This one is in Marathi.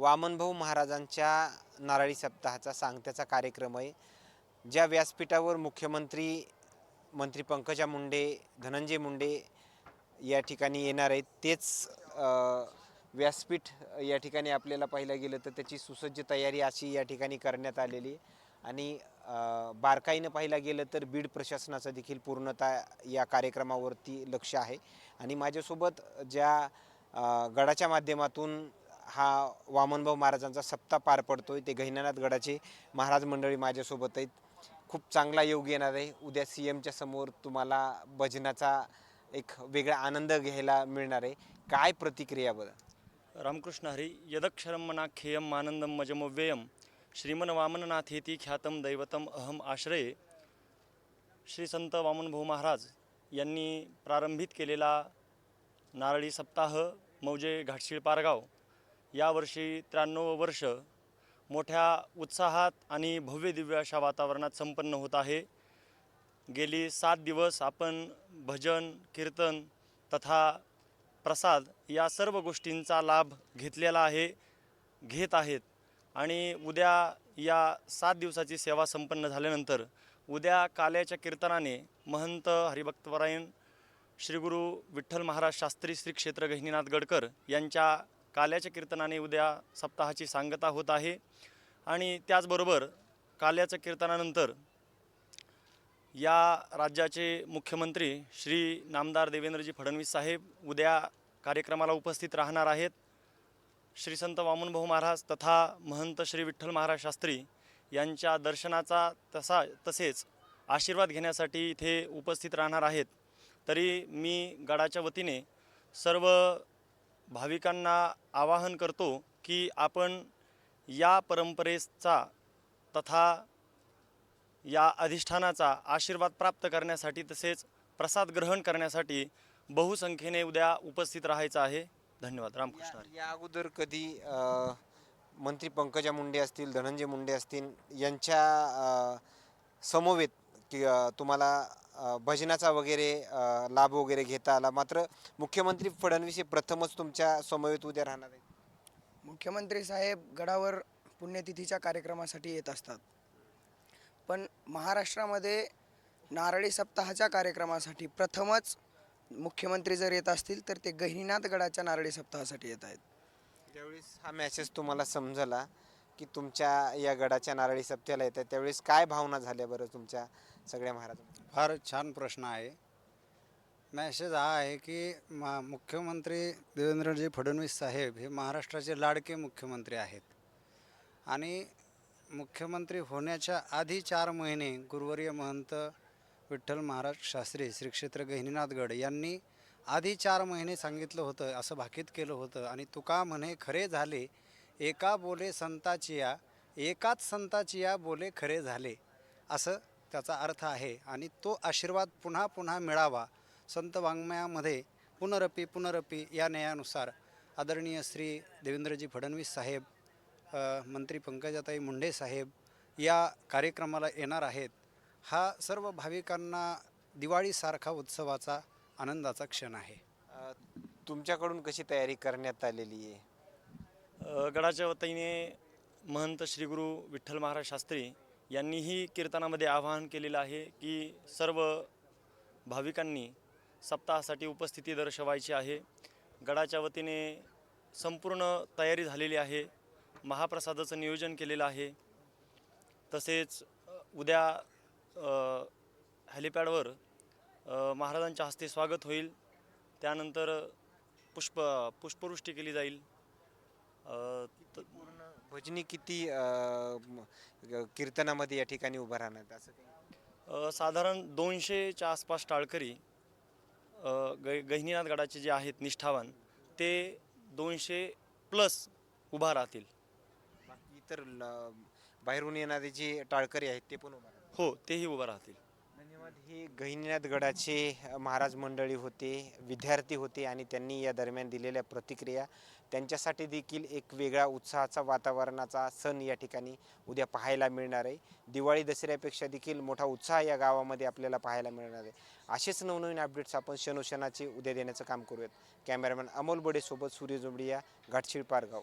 वामनभाऊ महाराजांच्या नारळी सप्ताहाचा सांगत्याचा कार्यक्रम आहे ज्या व्यासपीठावर मुख्यमंत्री मंत्री पंकजा मुंडे धनंजय मुंडे या ठिकाणी येणार आहेत तेच व्यासपीठ या ठिकाणी आपल्याला पाहिलं गेलं तर त्याची सुसज्ज तयारी अशी या ठिकाणी करण्यात आलेली आहे. आणि बारकाईनं पाहिलं गेलं तर बीड प्रशासनाचं देखील पूर्णता या कार्यक्रमावरती लक्ष आहे आणि माझ्यासोबत ज्या गडाच्या माध्यमातून हा वामनभाऊ महाराजांचा सप्ताह पार पडतोय. ते गहिनानाथ गडाचे महाराज मंडळी माझ्यासोबत आहेत. खूप चांगला योग येणार आहे. उद्या सी एमच्या समोर तुम्हाला भजनाचा एक वेगळा आनंद घ्यायला मिळणार आहे. काय प्रतिक्रिया बरं? रामकृष्ण हरी यदक्षरम मना खेयम आनंदम मजमव्ययम श्रीमन वामननाथेती ख्यातम दैवतम अहम आश्रये। श्री संत वामनभाऊ महाराज यांनी प्रारंभित केलेला नारळी सप्ताह मौजे घाटशीळ पारगाव। यावर्षी त्र्याण्णव वर्ष मोठ्या उत्साहात आणि भव्य दिव्य अशा वातावरणात संपन्न होत आहे. गेली सात दिवस आपण भजन कीर्तन तथा प्रसाद या सर्व गोष्टींचा लाभ घेतलेला आहे घेत आहेत. आणि उद्या या सात दिवसाची सेवा संपन्न झाल्यानंतर उद्या काल्याच्या कीर्तनाने महंत हरिभक्तपरायण श्री गुरु विठ्ठल महाराज शास्त्री श्री क्षेत्र गहिनीनाथ गडकर यांच्या काल्याच्या कीर्तनाने उद्या सप्ताहाची सांगता होत आहे. आणि त्याचबरोबर काल्याच्या कीर्तनानंतर या राज्याचे मुख्यमंत्री श्री नामदार देवेंद्रजी फडणवीस साहेब उद्या कार्यक्रमाला उपस्थित राहणार आहेत. श्री संत वामनभाऊ महाराज तथा महंत श्री विठ्ठल महाराज शास्त्री यांच्या दर्शनाचा तसा तसेच आशीर्वाद घेण्यासाठी इथे उपस्थित राहणार आहेत. तरी मी गडाच्या वतीने सर्व भाविकांना आवाहन करतो की आपण या परंपरेचा तथा या अधिष्ठानाचा आशीर्वाद प्राप्त करण्यासाठी तसेच प्रसाद ग्रहण करण्यासाठी बहुसंख्येने उद्या उपस्थित राहायचं आहे. धन्यवाद. रामकृष्ण या अगोदर कधी मंत्री पंकजा मुंडे असतील धनंजय मुंडे असतील यांच्या समवेत की तुम्हाला भजनाचा वगैरे लाभ वगैरे घेता आला. मात्र मुख्यमंत्री फडणवीस हे प्रथमच तुमच्या समवेत उद्या राहणार आहेत. मुख्यमंत्री साहेब गडावर पुण्यतिथीच्या कार्यक्रमासाठी येत असतात. पण महाराष्ट्रामध्ये नारळी सप्ताहाच्या कार्यक्रमासाठी प्रथमच मुख्यमंत्री जर येत असतील तर ते गहिनीनाथ गडाच्या नारळी सप्ताहासाठी येत आहेत. ज्यावेळेस हा मॅसेज तुम्हाला समजला की तुमच्या या गडाच्या नारळी सप्त्याला येतात त्यावेळेस काय भावना झाल्या बरं तुमच्या सगळ्या महाराज फार छान प्रश्न आहे. मॅसेज हा आहे की मा मुख्यमंत्री देवेंद्रजी फडणवीस साहेब हे महाराष्ट्राचे लाडके मुख्यमंत्री आहेत. आणि मुख्यमंत्री होण्याच्या आधी चार महिने गुरुवर्य महंत विठ्ठल महाराज शास्त्री श्री क्षेत्र गहिनीनाथगड यांनी आधी चार महिने सांगितलं होतं असं भाकीत केलं होतं. आणि तुका म्हणे खरे झाले एका बोले संताचिया एकाच संताचिया बोले खरे झाले. असं त्याचा अर्थ आहे. आणि तो आशीर्वाद पुन्हा पुन्हा मिळावा. संत वाङ्मयामध्ये पुनरपी पुनरपी या न्यायानुसार आदरणीय श्री देवेंद्रजी फडणवीस साहेब मंत्री पंकजाताई मुंडे साहेब या कार्यक्रमाला येणार आहेत. हा सर्व भाविकांना दिवाळीसारखा उत्सवाचा आनंदाचा क्षण आहे. तुमच्याकडून कशी तयारी करण्यात आलेली आहे? गडाच्या वतीने महंत श्री गुरु विठ्ठल महाराज शास्त्री यांनीही कीर्तनामध्ये आवाहन केलेलं आहे की सर्व भाविकांनी सप्ताहासाठी उपस्थिती दर्शवायची आहे. गडाच्या वतीने संपूर्ण तयारी झालेली आहे. महाप्रसादाचं नियोजन केलेलं आहे. तसेच उद्या अ, हेलिपॅडवर महाराजांच्या हस्ते स्वागत होईल. त्यानंतर पुष्प पुष्पवृष्टी केली जाईल. त- भजनी किती अ, कीर्तनामध्ये या ठिकाणी उभं राहणार असं काही? अ, साधारण दोनशेच्या आसपास टाळकरी अ, ग गहिनीनाथ गडाचे जे आहेत निष्ठावान ते दोनशे प्लस उभा राहतील. बाकी इतर ल- बाहेरून येणारे जे टाळकरी आहेत ते पण उभं राहणार. हो तेही उभा राहतील. हे गहिनीनाथ गडाचे महाराज मंडळी होते विद्यार्थी होते आणि त्यांनी या दरम्यान दिलेल्या प्रतिक्रिया त्यांच्यासाठी देखील एक वेगळा उत्साहाचा वातावरणाचा सण या ठिकाणी उद्या पाहायला मिळणार आहे. दिवाळी दसऱ्यापेक्षा देखील मोठा उत्साह या गावामध्ये आपल्याला पाहायला मिळणार आहे. असेच नवनवीन अपडेट्स आपण शनोशनाचे उद्या देण्याचं काम करूयात. कॅमेरामॅन अमोल बडेसोबत सूर्य जोबडिया घाटशीळ पारगाव.